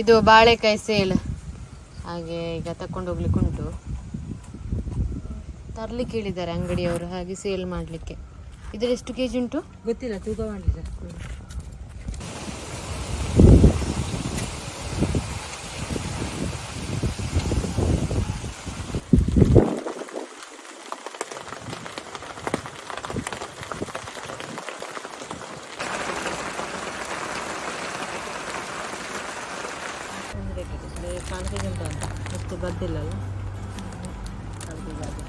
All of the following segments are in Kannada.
ಇದು ಬಾಳೆಕಾಯಿ ಸೇಲ್. ಹಾಗೆ ಈಗ ತಕೊಂಡು ಹೋಗ್ಲಿಕ್ಕೆ ಉಂಟು. ತರ್ಲಿಕ್ಕೆ ಹೇಳಿದ್ದಾರೆ ಅಂಗಡಿಯವರು, ಹಾಗೆ ಸೇಲ್ ಮಾಡಲಿಕ್ಕೆ. ಇದ್ರೆ ಎಷ್ಟು ಕೆ ಜಿ ಉಂಟು? ಗೊತ್ತಿಲ್ಲ, ತೂಕ ಮಾಡಲಿಲ್ಲ ಕಾಣ್ತಿದೆ ಉಂಟು ಅಂತ ಅಷ್ಟು ಬರ್ತಿಲ್ಲ ಅಲ್ಲ ಅದು ಇದು.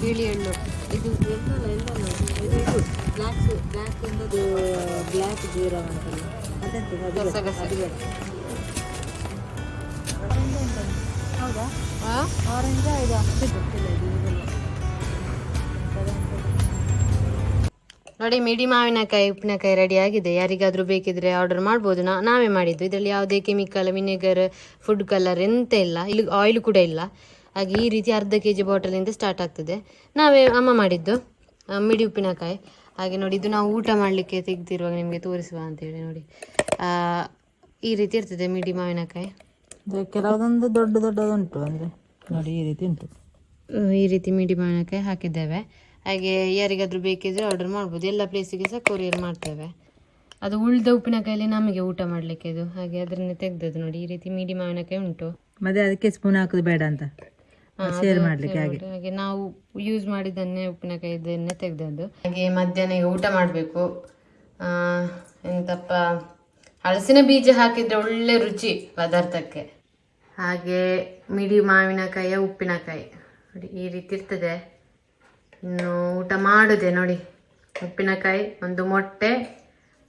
ಬಿಳಿ ಎಳ್ಳು ಇದು ಎಲ್ಲಲ್ಲ ಎಲ್ಲಲ್ಲ ಇದು ಬ್ಲ್ಯಾಕ್ ಬ್ಲ್ಯಾಕ್ ಒಂದು ಬ್ಲ್ಯಾಕ್ ಜೀರಾ ಅಂತಲ್ಲ. ಅದೆಂತ? ಹೌದಾ? ಆರೆಂಜ್ ಇದು? ಅಷ್ಟು ಗೊತ್ತಿಲ್ಲ ಇದು? ನೋಡಿ ಮಿಡಿ ಮಾವಿನಕಾಯಿ ಉಪ್ಪಿನಕಾಯಿ ರೆಡಿ ಆಗಿದೆ. ಯಾರಿಗಾದ್ರೂ ಬೇಕಿದ್ರೆ ಆರ್ಡರ್ ಮಾಡ್ಬೋದು. ನಾ ನಾವೇ ಮಾಡಿದ್ದು. ಇದರಲ್ಲಿ ಯಾವುದೇ ಕೆಮಿಕಲ್ ವಿನೆಗರ್ ಫುಡ್ ಕಲರ್ ಎಂತ ಇಲ್ಲ. ಇಲ್ಲಿ ಆಯಿಲ್ ಕೂಡ ಇಲ್ಲ. ಹಾಗೆ ಈ ರೀತಿ ಅರ್ಧ ಕೆ ಜಿ ಬಾಟಲಿಂದ ಸ್ಟಾರ್ಟ್ ಆಗ್ತದೆ. ನಾವೇ ಅಮ್ಮ ಮಾಡಿದ್ದು. ಮಿಡಿ ಉಪ್ಪಿನಕಾಯಿ. ಹಾಗೆ ನೋಡಿ ಇದು ನಾವು ಊಟ ಮಾಡಲಿಕ್ಕೆ ತೆಗೆದಿರುವಾಗ ನಿಮಗೆ ತೋರಿಸುವ ಅಂತೇಳಿ ನೋಡಿ. ಈ ರೀತಿ ಇರ್ತದೆ ಮಿಡಿ ಮಾವಿನಕಾಯಿ. ಕೆಲವೊಂದು ದೊಡ್ಡ ದೊಡ್ಡದುಂಟು ಅಂದರೆ ನೋಡಿ ಈ ರೀತಿ ಉಂಟು. ಈ ರೀತಿ ಮಿಡಿ ಮಾವಿನಕಾಯಿ ಹಾಕಿದ್ದೇವೆ. ಹಾಗೆ ಯಾರಿಗಾದರೂ ಬೇಕಿದ್ರೆ ಆರ್ಡರ್ ಮಾಡ್ಬೋದು. ಎಲ್ಲ ಪ್ಲೇಸಿಗೆ ಸಹ ಕೊರಿಯರ್ ಮಾಡ್ತೇವೆ. ಅದು ಉಳಿದ ಉಪ್ಪಿನಕಾಯಲ್ಲಿ ನಮಗೆ ಊಟ ಮಾಡಲಿಕ್ಕೆ ಇದು. ಹಾಗೆ ಅದನ್ನೇ ತೆಗ್ದದ್ದು ನೋಡಿ ಈ ರೀತಿ ಮಿಡಿ ಮಾವಿನಕಾಯಿ ಉಂಟು. ಮತ್ತೆ ಅದಕ್ಕೆ ಸ್ಪೂನ್ ಹಾಕೋದು ಬೇಡ ಅಂತ? ಮಾಡ್ಲಿಕ್ಕೆ ಹಾಗೆ. ಹಾಗೆ. ನಾವು ಯೂಸ್ ಮಾಡಿದ್ದನ್ನೇ ಉಪ್ಪಿನಕಾಯಿ ಇದನ್ನೇ ತೆಗ್ದದ್ದು. ಹಾಗೆ ಮಧ್ಯಾಹ್ನ ಈಗ ಊಟ ಮಾಡಬೇಕು. ಎಂತಪ್ಪ ಹಲಸಿನ ಬೀಜ ಹಾಕಿದ್ರೆ ಒಳ್ಳೆ ರುಚಿ ಪದಾರ್ಥಕ್ಕೆ. ಹಾಗೆ ಮಿಡಿ ಮಾವಿನಕಾಯಿಯ ಉಪ್ಪಿನಕಾಯಿ. ನೋಡಿ ಈ ರೀತಿ ಇರ್ತದೆ. ಇನ್ನು ಊಟ ಮಾಡುದೆ ನೋಡಿ. ಉಪ್ಪಿನಕಾಯಿ ಒಂದು ಮೊಟ್ಟೆ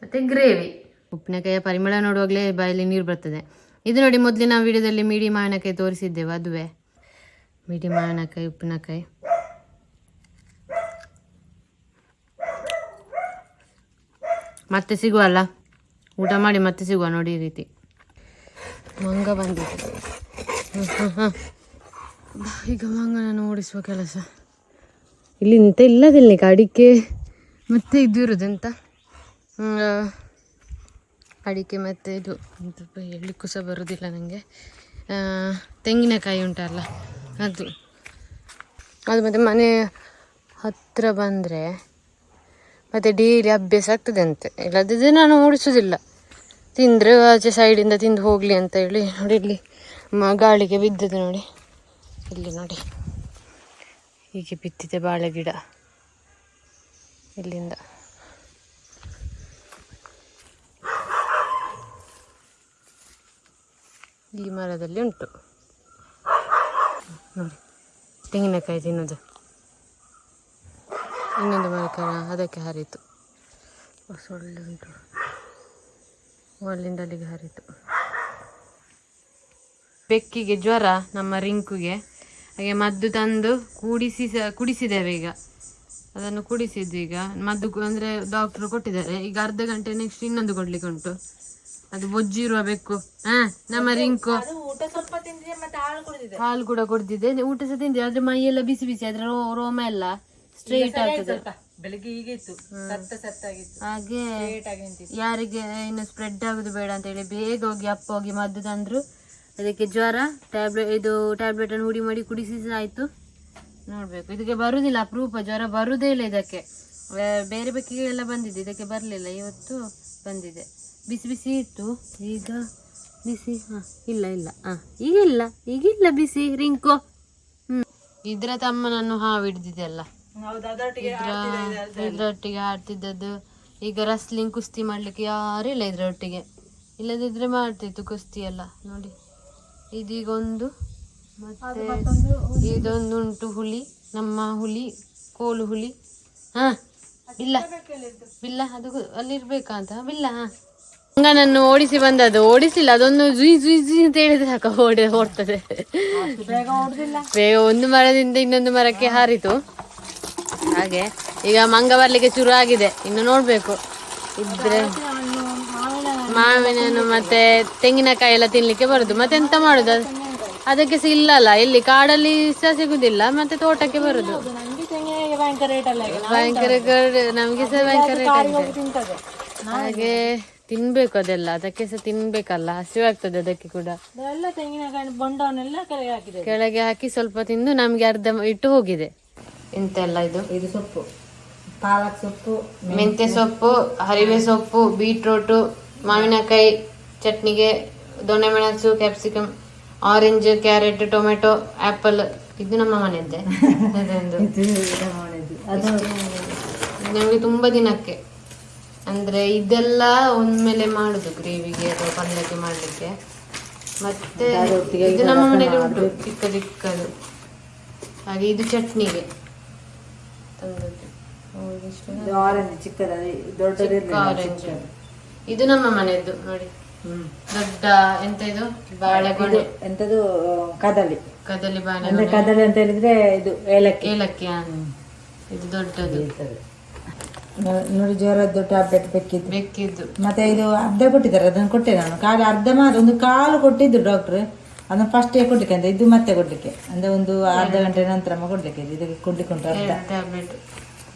ಮತ್ತೆ ಗ್ರೇವಿ. ಉಪ್ಪಿನಕಾಯಿಯ ಪರಿಮಳ ನೋಡುವಾಗಲೇ ಬಾಯಲ್ಲಿ ನೀರು ಬರ್ತದೆ. ಇದು ನೋಡಿ ಮೊದಲಿನ ವಿಡಿಯೋದಲ್ಲಿ ಮಿಡಿ ಮಾವಿನಕಾಯಿ ತೋರಿಸಿದ್ದೇವೆ ಅದುವೇ. ಮಿಡಿ ಮಾವಿನಕಾಯಿ ಉಪ್ಪಿನಕಾಯಿ. ಮತ್ತೆ ಸಿಗುವಲ್ಲ? ಊಟ ಮಾಡಿ ಮತ್ತೆ ಸಿಗುವ ನೋಡಿ ಈ ರೀತಿ. ಮಂಗ ಬಂದಿದೆ. ಈಗ ಮಂಗನನ್ನು ಓಡಿಸುವ ಕೆಲಸ. ಇಲ್ಲಿ ನಿಂತ ಇಲ್ಲದಿಲ್ಲ ಅಡಿಕೆ. ಮತ್ತೆ ಇದು ಇರೋದೆಂತ ಅಡಿಕೆ ಮತ್ತೆ ಇದು ಹೇಳಲಿಕ್ಕೂ ಸಹ ಬರೋದಿಲ್ಲ ನನಗೆ ತೆಂಗಿನಕಾಯಿ ಉಂಟಲ್ಲ. ಅದು ಅದು ಮತ್ತೆ ಮನೆ ಹತ್ತಿರ ಬಂದರೆ ಮತ್ತು ಡೈಲಿ ಅಭ್ಯಾಸ ಆಗ್ತದೆ ಅಂತೆ. ಇಲ್ಲದಿದ್ದರೆ ನಾನು ಓಡಿಸೋದಿಲ್ಲ. ತಿಂದರೆ ಆಚೆ ಸೈಡಿಂದ ತಿಂದು ಹೋಗಲಿ ಅಂತ ಹೇಳಿ ನೋಡಿ ಇಲ್ಲಿ ಮ ಗಾಳಿಗೆ ಬಿದ್ದದ್ದು ನೋಡಿ. ಇಲ್ಲಿ ನೋಡಿ. ಹೀಗೆ ಬಿತ್ತಿದೆ ಬಾಳೆ ಗಿಡ ಇಲ್ಲಿಂದ. ಈ ಮರದಲ್ಲಿ ಉಂಟು. ನೋಡಿ. ತೆಂಗಿನಕಾಯಿ ತಿನ್ನೋದು. ಇನ್ನೊಂದು ಮರಕಾರ ಅದಕ್ಕೆ ಹರಿತು. ಸೊಳ್ಳೆ ಉಂಟು. ಅಲ್ಲಿಂದ ಅಲ್ಲಿಗೆ ಹರಿತು. ಬೆಕ್ಕಿಗೆ ಜ್ವರ ನಮ್ಮ ರಿಂಕುಗೆ. ಹಾಗೆ ಮದ್ದು ತಂದು ಕುಡಿಸಿ ಸ ಕುಡಿಸಿದ್ದೇವೆ ಈಗ. ಅದನ್ನು ಕುಡಿಸಿದ್ದು ಈಗ. ಮದ್ದು ಅಂದರೆ ಡಾಕ್ಟರ್ ಕೊಟ್ಟಿದ್ದಾರೆ. ಈಗ ಅರ್ಧ ಗಂಟೆ ನೆಕ್ಸ್ಟ್ ಇನ್ನೊಂದು ಕೊಡ್ಲಿಕ್ಕೆ ಉಂಟು. ಅದು ಬೊಜ್ಜಿರುವ ಬೆಕ್ಕು. ಹಾ ನಮ್ಮ ರಿಂಕು. ತಿಂದಿದೆ ಮತ್ತೆ ಹಾಳು ಕುಡಿದಿದೆ. ಹಾಲು ಕೂಡ ಕುಡ್ದಿದೆ. ಊಟ ಸಹ ತಿಂದೆ ಆದ್ರೆ ಎಲ್ಲ ಬಿಸಿ ಬಿಸಿ ಅದ್ರ ರೋ- ರೋಮ ಎಲ್ಲ ಸ್ಟ್ರೈಟ್ ಆಗ್ತದೆ. ಬೆಳಿಗ್ಗೆ ಹೀಗೆ ಇತ್ತು. ಸತ್ತ ಸತ್ತಾಗಿತ್ತು. ಹಾಗೆ ಲೇಟ್ ಆಗಿ ನಿಂತಿತ್ತು. ಯಾರಿಗೆ ಇನ್ನು ಸ್ಪ್ರೆಡ್ ಆಗುದು ಬೇಡ ಅಂತ ಹೇಳಿ ಬೇಗ ಹೋಗಿ ಅಪ್ಪ ಹೋಗಿ ಮದ್ದು ತಂದ್ರು. ಅದಕ್ಕೆ ಜ್ವರ ಟ್ಯಾಬ್ಲೆಟ್ ಇದು ಟ್ಯಾಬ್ಲೆಟ್ ಅನ್ನು ಹುಡಿ ಮಾಡಿ ಕುಡಿಸಿ ಸಹ ಆಯ್ತು. ನೋಡ್ಬೇಕು. ಇದಕ್ಕೆ ಬರುದಿಲ್ಲ ಅಪರೂಪ ಜ್ವರ ಬರುದೇ ಇಲ್ಲ ಇದಕ್ಕೆ. ವೇ- ಬೇರೆ ಬೆಕ್ಕಿಗೆ ಎಲ್ಲ ಬಂದಿದೆ. ಇದಕ್ಕೆ ಬರಲಿಲ್ಲ ಇವತ್ತು ಬಂದಿದೆ. ಬಿಸಿ ಬಿಸಿ ಇತ್ತು. ಈಗ ಬಿಸಿ ಹಾ ಇಲ್ಲ ಇಲ್ಲ ಹಾ ಈಗಿಲ್ಲ ಈಗಿಲ್ಲ ಬಿಸಿ ರಿಂಕು. ಹ್ಮ್. ಇದ್ರ ತಮ್ಮನನ್ನು ಹಾವು ಇದ್ರ ಇದ್ರೊಟ್ಟಿಗೆ ಆಡ್ತಿದ್ದದ್ದು ಈಗ ರಸ್ಲಿಂಗ್ ಕುಸ್ತಿ ಮಾಡ್ಲಿಕ್ಕೆ ಯಾರು ಇಲ್ಲ ಇದ್ರೊಟ್ಟಿಗೆ. ಇಲ್ಲದಿದ್ರೆ ಮಾಡ್ತಿತ್ತು ಕುಸ್ತಿ ಎಲ್ಲ ನೋಡಿ. ಇದೀಗ ಒಂದು ಮತ್ತೆ ಇದೊಂದು ಉಂಟು ಹುಲಿ ನಮ್ಮ ಹುಲಿ ಕೋಲು ಹುಲಿ. ಹಾ ಇಲ್ಲ. ಬಿಲ್ಲ ಅದು ಅಲ್ಲಿರ್ಬೇಕಂತ ಅಲ್ಲಿರ್ಬೇಕಾ ಅಂತ? ಬಿಲ್ಲ ಹಾ. ಮಂಗನನ್ನು ಓಡಿಸಿ ಬಂದದ್ದು. ಓಡಿಸಿಲ್ಲ ಅದೊಂದು ಜುಯ್ ಜುಯ್ ಜುಯ್ ಅಂತ ಹೇಳಿದ್ರೆ ಸಾಕು ಓಡಿ ಓಡ್ತದೆ. ಬೇಗ ಒಂದು ಮರದಿಂದ ಇನ್ನೊಂದು ಮರಕ್ಕೆ ಹಾರಿತು. ಹಾಗೆ ಈಗ ಮಂಗ ಬರ್ಲಿಕ್ಕೆ ಶುರು ಆಗಿದೆ. ಇನ್ನು ನೋಡ್ಬೇಕು. ಇದ್ರೆ ಮಾವಿನ ಮತ್ತೆ ತೆಂಗಿನಕಾಯಿ ಎಲ್ಲ ತಿನ್ಲಿಕ್ಕೆ ಬರುದು. ಮತ್ತೆ ಎಂತ ಮಾಡುದು? ಅದು- ಅದಕ್ಕೆ ಸಹ ಇಲ್ಲಲ್ಲ. ಇಲ್ಲಿ ಕಾಡಲ್ಲಿ ಸಹ ಸಿಗುದಿಲ್ಲ ಮತ್ತೆ ತೋಟಕ್ಕೆ ಬರುದು. ಭಯಂಕರ ನಮ್ಗೆ ಸಹ ಭಯಂಕರ ಹಾಗೆ ತಿನ್ಬೇಕು ಅದೆಲ್ಲ ಅದಕ್ಕೆ ಸಹ ತಿನ್ಬೇಕಲ್ಲ ಹಸಿವಾಗ್ತದೆ ಅದಕ್ಕೆ ಕೂಡ. ಅದೆಲ್ಲ ತೆಂಗಿನಕಾಯಿ ಬೊಂಡವನ್ನೆಲ್ಲ ಕೆಳಗೆ ಹಾಕಿದೆ. ಕೆಳಗೆ ಹಾಕಿ ಸ್ವಲ್ಪ ತಿಂದು ನಮ್ಗೆ ಅರ್ಧ ಇಟ್ಟು ಹೋಗಿದೆ. ಎಂತೆಲ್ಲ ಇದು? ಇದು ಸೊಪ್ಪು. ಪಾಲಕ್ ಸೊಪ್ಪು ಮೆಂತ್ಯ. ಸೊಪ್ಪು ಹರಿವೆ ಸೊಪ್ಪು ಬೀಟ್ರೂಟು ಮಾವಿನಕಾಯಿ ಚಟ್ನಿಗೆ ದೊಣ್ಣೆ ಮೆಣಸು capsicum orange carrot tomato apple ಇದು ನಮ್ಮ ಮನೆಯದ್ದೇ. ನಮಗೆ ತುಂಬಾ ದಿನಕ್ಕೆ. ಅಂದ್ರೆ ಇದೆಲ್ಲ ಒಂದ್ಮೇಲೆ ಮಾಡುದು ಗ್ರೇವಿಗೆ ಅಥವಾ ಪಲ್ಯಕ್ಕೆ ಮಾಡ್ಲಿಕ್ಕೆ. ಮತ್ತೆ ಇದು ನಮ್ಮ ಮನೆಯಲ್ಲಿ ಉಂಟು ಚಿಕ್ಕ ಚಿಕ್ಕದು. ಹಾಗೆ ಇದು ಚಟ್ನಿಗೆ ತಂದದ್ದು. ಆರೆಂಜ್ ಚಿಕ್ಕದಾಗಿ ಇದು ನಮ್ಮ ಮನೆಯದ್ದು ನೋಡಿ. ದೊಡ್ಡ ಎಂತ ಇದು? ಬಾಳೆಗೊನೆ. ಎಂತದು? ಕದಲಿ. ಕದಲಿ ಬಾಳೆ ಅಂದ್ರೆ ಕದಲಿ ಅಂತ ಹೇಳಿದ್ರೆ ಇದು ಏಲಕ್ಕಿ. ಏಲಕ್ಕಿ. ಇದು ದೊಡ್ಡದು. ನೋಡಿ ಜ್ವರದ್ದು ಟ್ಯಾಬ್ಲೆಟ್ ಬೇಕಿತ್ತು. ಬೆಕ್ಕಿದ್ದು ಮತ್ತೆ ಇದು ಅರ್ಧ ಕೊಟ್ಟಿದ್ದಾರೆ ಅದನ್ನು ಕೊಟ್ಟೆ ನಾನು. ಕಾಲು ಅರ್ಧ ಮಾತ್ರ ಒಂದು ಕಾಲು ಕೊಟ್ಟಿದ್ದು ಡಾಕ್ಟ್ರ್ ಅದನ್ನು ಫಸ್ಟೇ ಕೊಡ್ಲಿಕ್ಕೆ ಅಂತ ಇದು ಮತ್ತೆ ಕೊಡ್ಲಿಕ್ಕೆ. ಅಂದ್ರೆ ಒಂದು ಅರ್ಧ ಗಂಟೆ ನಂತರ ಕೊಡ್ಲಿಕ್ಕೆ ಇದು. ಇದಕ್ಕೆ ಕೊಡ್ಲಿಕ್ಕೆ ಉಂಟು ಅರ್ಧ ಟ್ಯಾಬ್ಲೆಟ್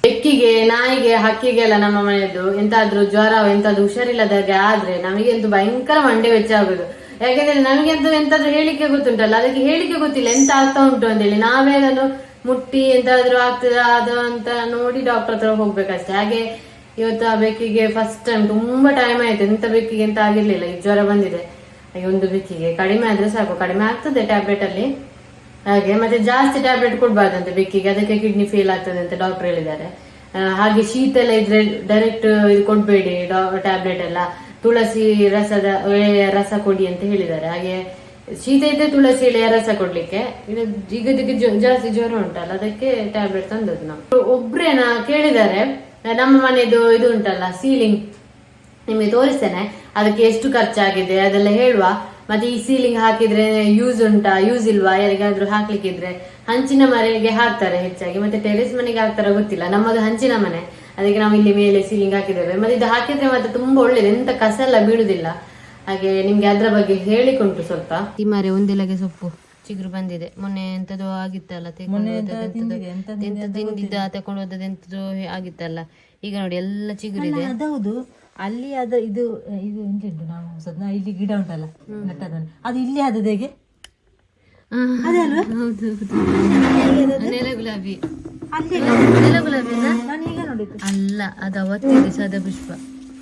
ಬೆಕ್ಕಿಗೆ ನಾಯಿಗೆ ಹಕ್ಕಿಗೆಲ್ಲ ನಮ್ಮ ಮನೆಯದ್ದು ಎಂತಾದ್ರೂ ಜ್ವರ ಎಂತಾದ್ರೂ ಹುಷಾರಿಲ್ಲದಾಗೆ ಆದ್ರೆ ನಮಗೆ ಅಂತೂ ಭಯಂಕರ ಮಂಡೆ ವೆಚ್ಚ ಆಗುದು. ಯಾಕಂದ್ರೆ ನಮಗೆ ಅಂತೂ ಎಂತಾದ್ರೂ ಹೇಳಿಕೆ ಗೊತ್ತುಂಟಲ್ಲ ಅದಕ್ಕೆ ಹೇಳಿಕೆ ಗೊತ್ತಿಲ್ಲ ಎಂತ ಆಗ್ತಾ ಉಂಟು ಅಂತೇಳಿ ನಾವೇ ಅದನ್ನು ಮುಟ್ಟಿ ಎಂತಾದ್ರೂ ಆಗ್ತದ, ಅದು ಅಂತ ನೋಡಿ ಡಾಕ್ಟರ್ ಹತ್ರ ಹೋಗ್ಬೇಕಷ್ಟೇ. ಹಾಗೆ ಇವತ್ತು ಆ ಬೆಕ್ಕಿಗೆ ಫಸ್ಟ್ ಟೈಮ್ ತುಂಬಾ ಟೈಮ್ ಆಯ್ತು. ಎಂತ ಬೆಕ್ಕಿಗೆ ಎಂತ ಆಗಿರ್ಲಿಲ್ಲ. ಈ ಜ್ವರ ಬಂದಿದೆ. ಒಂದು ಬೆಕ್ಕಿಗೆ. ಕಡಿಮೆ ಆದ್ರೆ ಸಾಕು. ಕಡಿಮೆ ಆಗ್ತದೆ ಟ್ಯಾಬ್ಲೆಟ್ ಅಲ್ಲಿ. ಹಾಗೆ ಮತ್ತೆ ಜಾಸ್ತಿ ಟ್ಯಾಬ್ಲೆಟ್ ಕೊಡ್ಬಾರ್ದಂತೆ ಬೆಕ್ಕಿಗೆ. ಅದಕ್ಕೆ ಕಿಡ್ನಿ ಫೇಲ್ ಆಗ್ತದೆ ಅಂತ ಡಾಕ್ಟರ್ ಹೇಳಿದ್ದಾರೆ. ಹಾಗೆ ಶೀತ ಎಲ್ಲ ಇದ್ರೆ ಡೈರೆಕ್ಟ್ ಇದು ಕೊಡ್ಬೇಡಿ ಟ್ಯಾಬ್ಲೆಟ್ ಎಲ್ಲ. ತುಳಸಿ ರಸದ ರಸ ಕೊಡಿ ಅಂತ ಹೇಳಿದ್ದಾರೆ. ಹಾಗೆ ಶೀತ ಇದ್ರೆ ತುಳಸಿ ಎಲೆಯ ರಸ ಕೊಡ್ಲಿಕ್ಕೆ. ಇದು ಈಗ ಜಾಸ್ತಿ ಜ್ವರ ಉಂಟಲ್ಲ, ಅದಕ್ಕೆ ಟ್ಯಾಬ್ಲೆಟ್ ತಂದದ್ದು ನಾವು. ಒಬ್ರೇನ ಕೇಳಿದ್ದಾರೆ ನಮ್ಮ ಮನೆದು ಇದು ಉಂಟಲ್ಲ ಸೀಲಿಂಗ್ ನಿಮಗೆ ತೋರಿಸ್ತೇನೆ, ಅದಕ್ಕೆ ಎಷ್ಟು ಖರ್ಚಾಗಿದೆ, ಅದೆಲ್ಲ ಹೇಳುವ. ಮತ್ತೆ ಈ ಸೀಲಿಂಗ್ ಹಾಕಿದ್ರೆ ಯೂಸ್ ಉಂಟಾ ಯೂಸ್ ಇಲ್ವಾ, ಯಾರಿಗಾದ್ರೂ ಹಾಕ್ಲಿಕ್ಕಿದ್ರೆ. ಹಂಚಿನ ಮನೆಗೆ ಹಾಕ್ತಾರೆ ಹೆಚ್ಚಾಗಿ, ಮತ್ತೆ ಟೆರೆಸ್ ಮನೆಗೆ ಹಾಕ್ತಾರ ಗೊತ್ತಿಲ್ಲ. ನಮ್ಮದು ಹಂಚಿನ ಮನೆ, ಅದಕ್ಕೆ ನಾವು ಇಲ್ಲಿ ಮೇಲೆ ಸೀಲಿಂಗ್ ಹಾಕಿದ್ದೇವೆ. ಮತ್ತೆ ಇದು ಹಾಕಿದ್ರೆ ಮತ್ತೆ ತುಂಬಾ ಒಳ್ಳೇದು, ಎಂತ ಕಸ ಎಲ್ಲ ಬೀಳುದಿಲ್ಲ. ಹಾಗೆ ನಿಮ್ಗೆ ಅದ್ರ ಬಗ್ಗೆ ಹೇಳಿಕೊಂಡು ಸ್ವಲ್ಪ. ತಿಮ್ಮಾರೆ ಒಂದೆಲಗೆ ಸೊಪ್ಪು. ಚಿಗುರು ಬಂದಿದೆ. ಮೊನ್ನೆ ಎಂತದೋ ಆಗಿತ್ತಲ್ಲ ತಿಂದಿದ್ದ ತಕೊಂಡು ಹೋದದ್ದು ಎಂತದೋ ಆಗಿತ್ತಲ್ಲ. ಈಗ ನೋಡಿ ಎಲ್ಲ ಚಿಗುರಿದೆ. ಅದೌದು. ಅಲ್ಲಿ ಅದ ಇದು ಇದು ಎಂತುಂಟು ನಾವು ಇಲ್ಲಿ ಗಿಡ ಉಂಟಲ್ಲ ನೆಟ್ಟದನ್ನು ಅದು ಇಲ್ಲಿ ಆದದ ಹೇಗೆ? ಅದೇ ಅಲ್ವಾ? ನೆಲ ಗುಲಾಬಿ. ಅಲ್ಲಿ ನೆಲ ಗುಲಾಬಿನ? ನಾನು ಈಗ ನೋಡಿದ್ದು. ಅಲ್ಲ ಅದು ಅವತ್ತಿದೆ ಸದಪುಷ್ಪ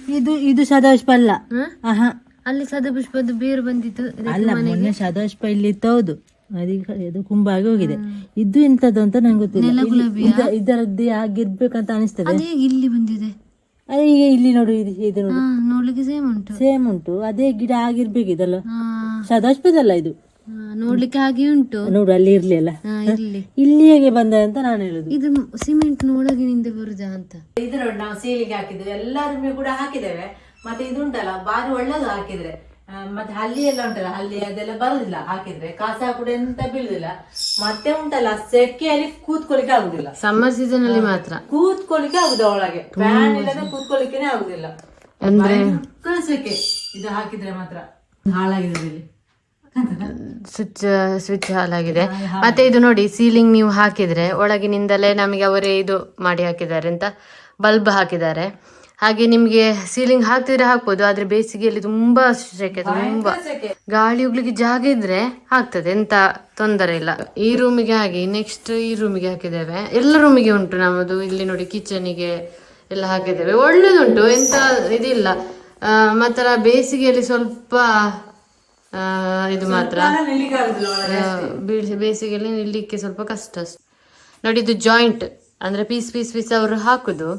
ಇದು ಇದು ಸದಾಶಿಪ ಅಲ್ಲ. ಹ? ಆಹಾ. ಅಲ್ಲಿ ಸದಪುಷ್ಪದ್ದು ಬೇರು ಬಂದಿತ್ತು. ಅಲ್ಲ ಮೊನ್ನೆ ಸದಪುಷ್ಪ ಇಲ್ಲಿ ಇತ್ತು ಹೌದು ಅದೀಗ ಅದು ಕುಂಬಾಗಿ ಹೋಗಿದೆ. ಇದು ಎಂತದ್ದು ಅಂತ ನಂಗೆ ಗೊತ್ತಿಲ್ಲ. ಇದರದ್ದು ಇದ- ಇದರದ್ದೇ ಆಗಿರ್ಬೇಕಂತ ಅನಿಸ್ತದೆ. ಅದೇ ಇಲ್ಲಿ ಬಂದಿದೆ? ಅದೇ ಈಗ ಇಲ್ಲಿ ನೋಡು ಇದು ಇದು ನೋಡು. ಹಾ ನೋಡ್ಲಿಕ್ಕೆ ಸೇಮ್ ಉಂಟು. ಸೇಮ್ ಉಂಟು. ಅದೇ ಗಿಡ ಆಗಿರ್ಬೇಕು ಇದಲ್ಲ. ಹಾ. ಸದಾಶಿಪದಲ್ಲ ಇದು. ಹಾ, ನೋಡ್ಲಿಕ್ಕೆ ಹಾಗೆ ಉಂಟು. ನೋಡು ಅಲ್ಲಿ ಇರ್ಲಿಲ್ಲ ಹಾ ಇಲ್ಲಿ. ಇಲ್ಲಿ ಹೇಗೆ ಬಂದ ಅಂತ ನಾನು ಹೇಳುದು. ಇದು ಸಿಮೆಂಟ್ ಒಳಗಿನಿಂದ ಬರುದಾ ಅಂತ. ಇದು ನೋಡಿ ನಾವು ಸೀಲಿಗೆ ಹಾಕಿದ್ವಿ ಎಲ್ಲಾರು ಕೂಡ ಹಾಕಿದ್ದೇವೆ. ಮತ್ತೆ ಇದುಂಟಲ್ಲ ಬಾರಿ ಒಳ್ಳೇದು ಹಾಕಿದ್ರೆ. ಮತ್ತೆ ಹಲ್ಲಿ ಎಲ್ಲ ಉಂಟಲ್ಲ ಹಲ್ಲಿ ಅದೆಲ್ಲ ಬರುದಿಲ್ಲ ಹಾಕಿದ್ರೆ. ಕಾಸ ಕೂಡ ಎಂತ ಬೀಳುದಿಲ್ಲ. ಮತ್ತೆ ಉಂಟಲ್ಲ ಸೆಕೆಯಲ್ಲಿ ಕೂತ್ಕೊಳ್ಳಿಕ್ಕೆ ಆಗುದಿಲ್ಲ. ಸಮ್ಮರ್ ಸೀಸನ್ ಅಲ್ಲಿ ಮಾತ್ರ. ಕೂತ್ಕೊಳ್ಳಿಕ್ಕೆ ಆಗುದ ಒಳಗೆ ಫ್ಯಾನ್ ಇಲ್ಲದೆ ಕೂತ್ಕೊಳಿಕ್ಕೆ ಆಗುದಿಲ್ಲ. ಅಂದ್ರೆ? ಸೆಕೆ. ಇದು ಹಾಕಿದ್ರೆ ಮಾತ್ರ ಹಾಳಾಗಿದೆ ಸ್ವಿಚ್ ಸ್ವಿಚ್ ಹಾಲಾಗಿದೆ ಮತ್ತೆ ಇದು ನೋಡಿ ಸೀಲಿಂಗ್ ನೀವು ಹಾಕಿದ್ರೆ ಒಳಗಿನಿಂದಲೇ ನಮಗೆ ಅವರೇ ಇದು ಮಾಡಿ ಹಾಕಿದ್ದಾರೆ ಅಂತ ಬಲ್ಬ್ ಹಾಕಿದ್ದಾರೆ. ಹಾಗೆ ನಿಮ್ಗೆ ಸೀಲಿಂಗ್ ಹಾಕ್ತಿದ್ರೆ ಹಾಕ್ಬೋದು ಆದ್ರೆ ಬೇಸಿಗೆಯಲ್ಲಿ ತುಂಬಾ ಸೆಕೆ ತುಂಬಾ ಗಾಳಿ ಹೋಗ್ಲಿಕ್ಕೆ ಜಾಗ ಇದ್ರೆ ಆಗ್ತದೆ ಎಂತ ತೊಂದರೆ ಇಲ್ಲ. ಈ ರೂಮಿಗೆ ಹಾಗೆ ನೆಕ್ಸ್ಟ್ ಈ ರೂಮಿಗೆ ಹಾಕಿದ್ದೇವೆ. ಎಲ್ಲ ರೂಮಿಗೆ ಉಂಟು ನಮ್ಮದು ಇಲ್ಲಿ ನೋಡಿ ಕಿಚನಿಗೆ ಎಲ್ಲ ಹಾಕಿದ್ದೇವೆ. ಒಳ್ಳೇದುಂಟು ಎಂತ ಇದಿಲ್ಲ. ಮಾತ್ರ ಬೇಸಿಗೆಯಲ್ಲಿ ಸ್ವಲ್ಪ ಇದು ಮಾತ್ರ. ಬೇಸಿಗೆಯಲ್ಲಿ ನಿಲ್ಲಿಕ್ಕೆ ಸ್ವಲ್ಪ ಕಷ್ಟ ಅಷ್ಟೆ. ನೋಡಿ ಇದು ಜಾಯಿಂಟ್ ಅಂದ್ರೆ ಪೀಸ್ ಪೀಸ್ ಪೀಸ್ ಅವರು ಹಾಕುದು.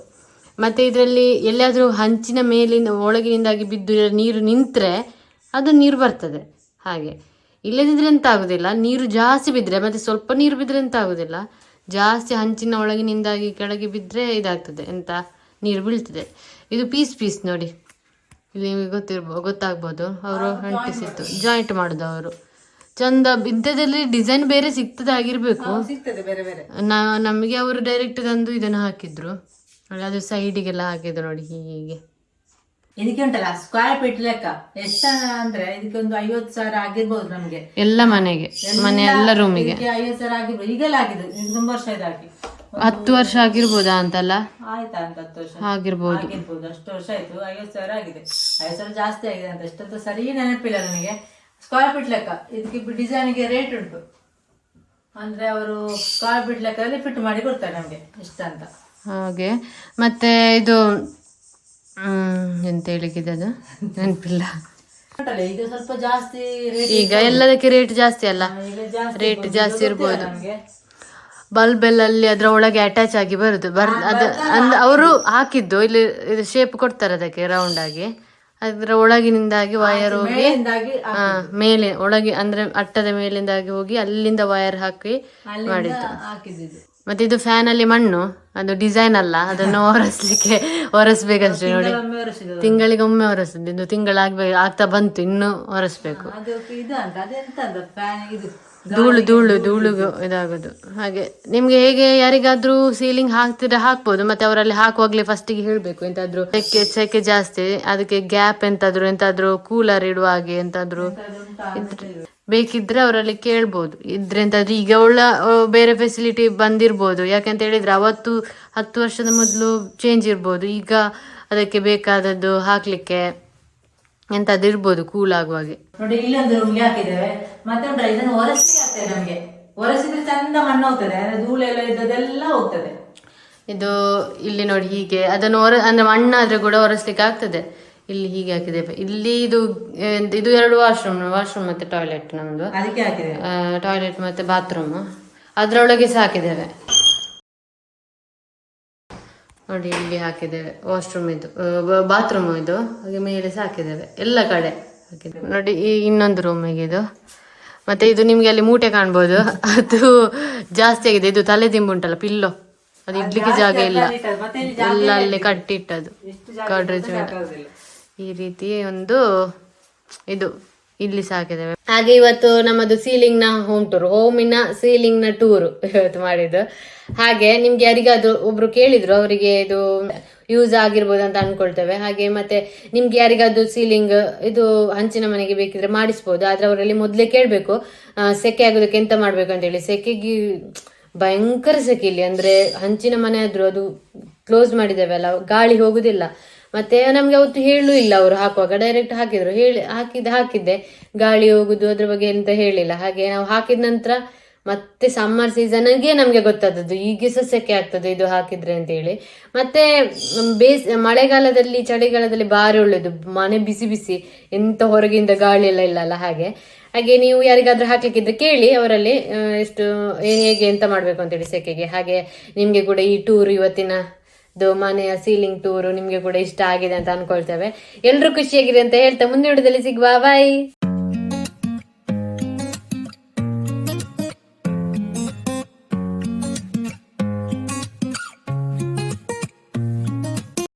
ಮತ್ತೆ ಇದರಲ್ಲಿ ಎಲ್ಲಿಯಾದರೂ ಹಂಚಿನ ಮೇಲಿಂದ ಒಳಗಿನಿಂದಾಗಿ ಬಿದ್ದು ನೀರು ನಿಂತರೆ ಅದು ನೀರು ಬರ್ತದೆ. ಹಾಗೆ. ಇಲ್ಲದಿದ್ರೆ ಎಂತ ಆಗೋದಿಲ್ಲ. ನೀರು ಜಾಸ್ತಿ ಬಿದ್ದರೆ ಮತ್ತೆ ಸ್ವಲ್ಪ ನೀರು ಬಿದ್ದರೆ ಎಂತ ಆಗೋದಿಲ್ಲ. ಜಾಸ್ತಿ ಹಂಚಿನ ಒಳಗಿನಿಂದಾಗಿ ಕೆಳಗೆ ಬಿದ್ದರೆ ಇದಾಗ್ತದೆ. ಎಂತ? ನೀರು ಬೀಳ್ತದೆ. ಇದು ಪೀಸ್ ಪೀಸ್ ನೋಡಿ. ಇಲ್ಲಿ ನಿಮಗೆ ಗೊತ್ತಿರ್ಬೋದು ಗೊತ್ತಾಗ್ಬೋದು. ಅವರು ಅಂಟಿಸಿತ್ತು ಜಾಯಿಂಟ್ ಮಾಡೋದು ಅವರು. ಚಂದ ಬಿದ್ದದಲ್ಲಿ ಡಿಸೈನ್ ಬೇರೆ ಸಿಗ್ತದೆ ಆಗಿರಬೇಕು. ನಮಗೆ ಅವರು ಡೈರೆಕ್ಟ್ ತಂದು ಇದನ್ನು ಹಾಕಿದ್ರು. ನೋಡಿ ಅದು ಸೈಡಿಗೆಲ್ಲ ಹಾಕಿದ್ರು ನೋಡಿ ಹೀಗೆ ಇದಕ್ಕೆ ಉಂಟಲ್ಲ ಸ್ಕ್ವೇರ್ ಫೀಟ್ ಲೆಕ್ಕ. ಎಷ್ಟ ಅಂದ್ರೆ ಇದಕ್ಕೆ ಒಂದು ಐವತ್ತು ಸಾವಿರ ಆಗಿರ್ಬೋದು ನಮ್ಗೆ. ಎಲ್ಲ ಮನೆಗೆ ಮನೆ ಎಲ್ಲ ರೂಮಿಗೆ ಐವತ್ತು ಸಾವಿರ ಆಗಿರ್ಬೋದು. ಈಗೆಲ್ಲ ಆಗಿದೆ ಇದು ತುಂಬಾ ವರ್ಷ ಇದಾಗಿ. ಹತ್ತು ವರ್ಷ ಆಗಿರ್ಬೋದಾ ಅಂತಲ್ಲ? ಆಯ್ತಾ ಅಂತ ಹತ್ತು ವರ್ಷ? ಆಗಿರ್ಬೋದು. ಆಗಿರ್ಬೋದು ಅಷ್ಟು ವರ್ಷ ಆಯ್ತು ಐವತ್ತು ಸಾವಿರ ಆಗಿದೆ. ಐವತ್ತು ಸಾವಿರ ಜಾಸ್ತಿ ಆಗಿದೆ ಅಂತ ಎಷ್ಟಂತ ಸರಿ ನೆನಪಿಲ್ಲ ನನಗೆ ಸ್ಕ್ವೇರ್ ಫೀಟ್ ಲೆಕ್ಕ ಇದಕ್ಕೆ ಡಿಸೈನ್ಗೆ ರೇಟ್ ಉಂಟು. ಅಂದ್ರೆ ಅವರು ಸ್ಕ್ವೇರ್ ಫೀಟ್ ಲೆಕ್ಕದಲ್ಲಿ ಫಿಟ್ ಮಾಡಿ ಕೊಡ್ತಾರೆ ನಮ್ಗೆ ಇಷ್ಟ ಅಂತ. ಹಾಗೆ. ಮತ್ತೆ ಇದು ಎಂತ ಹೇಳಿಕಿದೆ ಅದು? ನೆನಪಿಲ್ಲ. ಈಗ ಸ್ವಲ್ಪ ಜಾಸ್ತಿ ಈಗ ಎಲ್ಲದಕ್ಕೆ ರೇಟ್ ಜಾಸ್ತಿ ಅಲ್ಲ? ರೇಟ್ ಜಾಸ್ತಿ ಇರ್ಬೋದು. ಬಲ್ಬೆಲ್ಲಲ್ಲಿ ಬಲ್ಬ್ ಎಲ್ಲ ಅಲ್ಲಿ ಅದ್ರ ಒಳಗೆ ಅಟ್ಯಾಚ್ ಆಗಿ ಬರುದು. ಬರ್ ಅದು ಅಂದ್ ಅವರು ಹಾಕಿದ್ದು. ಇಲ್ಲಿ ಇದು ಶೇಪ್ ಕೊಡ್ತಾರೆ ಅದಕ್ಕೆ ರೌಂಡ್ ಆಗಿ. ಅದ್ರ ಒಳಗಿನಿಂದಾಗಿ ವಯರ್ ಹೋಗಿ ಮೇಲೆ ಒಳಗೆ ಅಂದ್ರೆ ಅಟ್ಟದ ಮೇಲಿಂದಾಗಿ ಹೋಗಿ ಅಲ್ಲಿಂದ ವಯರ್ ಹಾಕಿ ಮಾಡಿದ್ದು. ಮತ್ತೆ ಇದು ಫ್ಯಾನ್ ಅಲ್ಲಿ ಮಣ್ಣು ಅದು ಡಿಸೈನ್ ಅಲ್ಲ ಅದನ್ನು ಒರೆಸ್ಲಿಕ್ಕೆ ಒರೆಸ್ಬೇಕಷ್ಟೇ ನೋಡಿ. ತಿಂಗಳಿಗೆ ಒಮ್ಮೆ ಒರೆಸುದು ಇದು ತಿಂಗಳಾಗ್ಬೇಕು ಆಗ್ತಾ ಬಂತು ಇನ್ನು ಒರೆಸ್ಬೇಕು ಧೂಳು ಧೂಳು ಧೂಳು ಇದಾಗೋದು. ಹಾಗೆ ನಿಮ್ಗೆ ಹೇಗೆ ಯಾರಿಗಾದ್ರೂ ಸೀಲಿಂಗ್ ಹಾಕ್ತಿದ್ರೆ ಹಾಕ್ಬೋದು, ಮತ್ತೆ ಅವರಲ್ಲಿ ಹಾಕುವಾಗ್ಲೇ ಫಸ್ಟಿಗೆ ಹೇಳ್ಬೇಕು, ಎಂತಾದ್ರೂ ಸೆಕೆ ಸೆಕೆ ಜಾಸ್ತಿ, ಅದಕ್ಕೆ ಗ್ಯಾಪ್ ಎಂತಾದ್ರು, ಎಂತಾದ್ರೂ ಕೂಲರ್ ಇಡುವ ಹಾಗೆ ಎಂತಾದ್ರು ಬೇಕಿದ್ರೆ ಅವರಲ್ಲಿ ಕೇಳ್ಬೋದು. ಇದ್ರೆ ಎಂತಾದ್ರೂ ಈಗ ಒಳ್ಳ ಬೇರೆ ಫೆಸಿಲಿಟಿ ಬಂದಿರ್ಬೋದು. ಯಾಕಂತ ಹೇಳಿದ್ರೆ ಅವತ್ತು ಹತ್ತು ವರ್ಷದ ಮೊದಲು ಚೇಂಜ್ ಇರ್ಬೋದು. ಈಗ ಅದಕ್ಕೆ ಬೇಕಾದದ್ದು ಹಾಕ್ಲಿಕ್ಕೆ ಎಂತಾದ್ರು ಇರ್ಬೋದು ಕೂಲ್ ಆಗುವಾಗೆ ನೋಡಿ ಇಲ್ಲೊಂದು ರೂಮ್ಗೆ ಹಾಕಿದ್ದೇವೆ. ಮತ್ತೆ ಉಂಟಲ್ಲ ಇದನ್ನು ಒರೆಸಿ ಆಗ್ತದೆ ನಮ್ಗೆ. ಒರೆಸಿದ್ರೆ ಚಂದ ಮಣ್ಣು ಹೋಗ್ತದೆ ಅಂದ್ರೆ ಎಲ್ಲ ಇದ್ದದೆಲ್ಲ ಹೋಗ್ತದೆ. ಇದು ಇಲ್ಲಿ ನೋಡಿ ಹೀಗೆ ಅದನ್ನು ಒರ ಅಂದ್ರೆ ಮಣ್ಣಾದ್ರೆ ಕೂಡ ಒರೆಸ್ಲಿಕ್ಕೆ ಆಗ್ತದೆ. ಇಲ್ಲಿ ಹೀಗೆ ಹಾಕಿದ್ದೇವೆ. ಇಲ್ಲಿ ಇದು ಎಂತ- ಇದು ಎರಡು ವಾಶ್ರೂಮ್ ವಾಶ್ರೂಮ್ ಮತ್ತೆ ಟಾಯ್ಲೆಟ್ ನಮ್ದು. ಅದಕ್ಕೆ ಹಾಕಿದ್ದೇವೆ. ಟಾಯ್ಲೆಟ್ ಮತ್ತೆ ಬಾತ್ರೂಮ್ ಅದರೊಳಗೆ ಸಹ ಹಾಕಿದ್ದೇವೆ. ನೋಡಿ ಇಲ್ಲಿ ಹಾಕಿದ್ದೇವೆ. ವಾಶ್ರೂಮ್ ಇದು ಬಾತ್ರೂಮ್ ಇದು. ಹಾಗೆ ಮೇಲೆ ಸಹ ಹಾಕಿದ್ದೇವೆ. ಎಲ್ಲ ಕಡೆ ಹಾಕಿದ್ದೇವೆ. ನೋಡಿ ಈ ಇನ್ನೊಂದು ರೂಮಿಗೆ ಇದು. ಮತ್ತೆ ಇದು ನಿಮ್ಗೆ ಅಲ್ಲಿ ಮೂಟೆ ಕಾಣ್ಬೋದು. ಅದು ಜಾಸ್ತಿ ಆಗಿದೆ. ಇದು ತಲೆ ದಿಂಬು ಉಂಟಲ್ಲ ಪಿಲ್ಲೋ ಅದು ಇಡ್ಲಿಕ್ಕೆ ಜಾಗ ಇಲ್ಲ. ಎಲ್ಲ ಅಲ್ಲಿ ಕಟ್ಟಿಟ್ಟದು ಗಾಡ್ರೇಜ್ ಮೇಲೆ ಈ ರೀತಿ ಒಂದು ಇದು ಇಲ್ಲಿ ಸಾಕಿದ್ದೇವೆ ಹಾಗೆ ಇವತ್ತು ನಮ್ಮದು ಸೀಲಿಂಗ್ನ ಹೋಮ್ ಟೂರ್ ಹೋಮಿನ ಸೀಲಿಂಗ್ನ ಟೂರ್ ಇವತ್ತು ಮಾಡಿದ್ದು. ಹಾಗೆ ನಿಮ್ಗೆ ಯಾರಿಗಾದ್ರು ಒಬ್ರು ಕೇಳಿದ್ರು, ಅವರಿಗೆ ಇದು ಯೂಸ್ ಆಗಿರ್ಬೋದು ಅಂತ ಅನ್ಕೊಳ್ತೇವೆ. ಹಾಗೆ ಮತ್ತೆ ನಿಮ್ಗೆ ಯಾರಿಗಾದ್ರು ಸೀಲಿಂಗ್ ಇದು ಹಂಚಿನ ಮನೆಗೆ ಬೇಕಿದ್ರೆ ಮಾಡಿಸ್ಬೋದು. ಆದ್ರೆ ಅವರಲ್ಲಿ ಮೊದ್ಲೇ ಕೇಳ್ಬೇಕು ಸೆಕೆ ಆಗೋದಕ್ಕೆ ಎಂತ ಮಾಡ್ಬೇಕು ಅಂತ ಹೇಳಿ. ಸೆಕೆಗೆ ಭಯಂಕರ ಸೆಕೆ ಇಲ್ಲಿ. ಅಂದ್ರೆ ಹಂಚಿನ ಮನೆ ಆದ್ರೂ ಅದು ಕ್ಲೋಸ್ ಮಾಡಿದ್ದೇವೆ ಅಲ್ಲ, ಗಾಳಿ ಹೋಗುದಿಲ್ಲ. ಮತ್ತೆ ನಮ್ಗೆ ಅವತ್ತು ಹೇಳೂ ಇಲ್ಲ ಅವರು ಹಾಕುವಾಗ. ಡೈರೆಕ್ಟ್ ಹಾಕಿದ್ರು. ಹೇಳಿ, ಹಾಕಿದ, ಹಾಕಿದ್ದೆ. ಗಾಳಿ ಹೋಗುದು ಅದ್ರ ಬಗ್ಗೆ ಎಂತ ಹೇಳಿಲ್ಲ. ಹಾಗೆ ನಾವು ಹಾಕಿದ ನಂತರ ಮತ್ತೆ ಸಮ್ಮರ್ ಸೀಸನ್ಗೆ ನಮ್ಗೆ ಗೊತ್ತಾದದ್ದು. ಈಗ ಸಸ್ಯಕ್ಕೆ ಆಗ್ತದೆ ಇದು ಹಾಕಿದ್ರೆ ಅಂತ ಹೇಳಿ ಮತ್ತೆ ಬೇಸ್, ಮಳೆಗಾಲದಲ್ಲಿ, ಚಳಿಗಾಲದಲ್ಲಿ ಭಾರಿ ಒಳ್ಳೇದು. ಮನೆ ಬಿಸಿ ಬಿಸಿ. ಎಂತ ಹೊರಗಿಂದ ಗಾಳಿ ಎಲ್ಲ ಇಲ್ಲ ಅಲ್ಲ ಹಾಗೆ. ಹಾಗೆ ನೀವು ಯಾರಿಗಾದ್ರೂ ಹಾಕ್ಲಿಕ್ಕಿದ್ರೆ ಕೇಳಿ ಅವರಲ್ಲಿ ಎಷ್ಟು ಹೇಗೆ, ಎಂತ ಮಾಡ್ಬೇಕು ಅಂತೇಳಿ ಸೆಕೆಗೆ. ಹಾಗೆ ನಿಮ್ಗೆ ಕೂಡ ಈ ಟೂರ್ ಇವತ್ತಿನ ಮನೆಯ ಸೀಲಿಂಗ್ ಟೂರು ನಿಮ್ಗೆ ಕೂಡ ಇಷ್ಟ ಆಗಿದೆ ಅಂತ ಅನ್ಕೊಳ್ತೇವೆ. ಎಲ್ಲರೂ ಖುಷಿಯಾಗಿದೆ ಅಂತ ಹೇಳ್ತಾ ಮುಂದಿನ ವಿಡಿಯೋದಲ್ಲಿ ಸಿಗುವ. ಬಾಯ್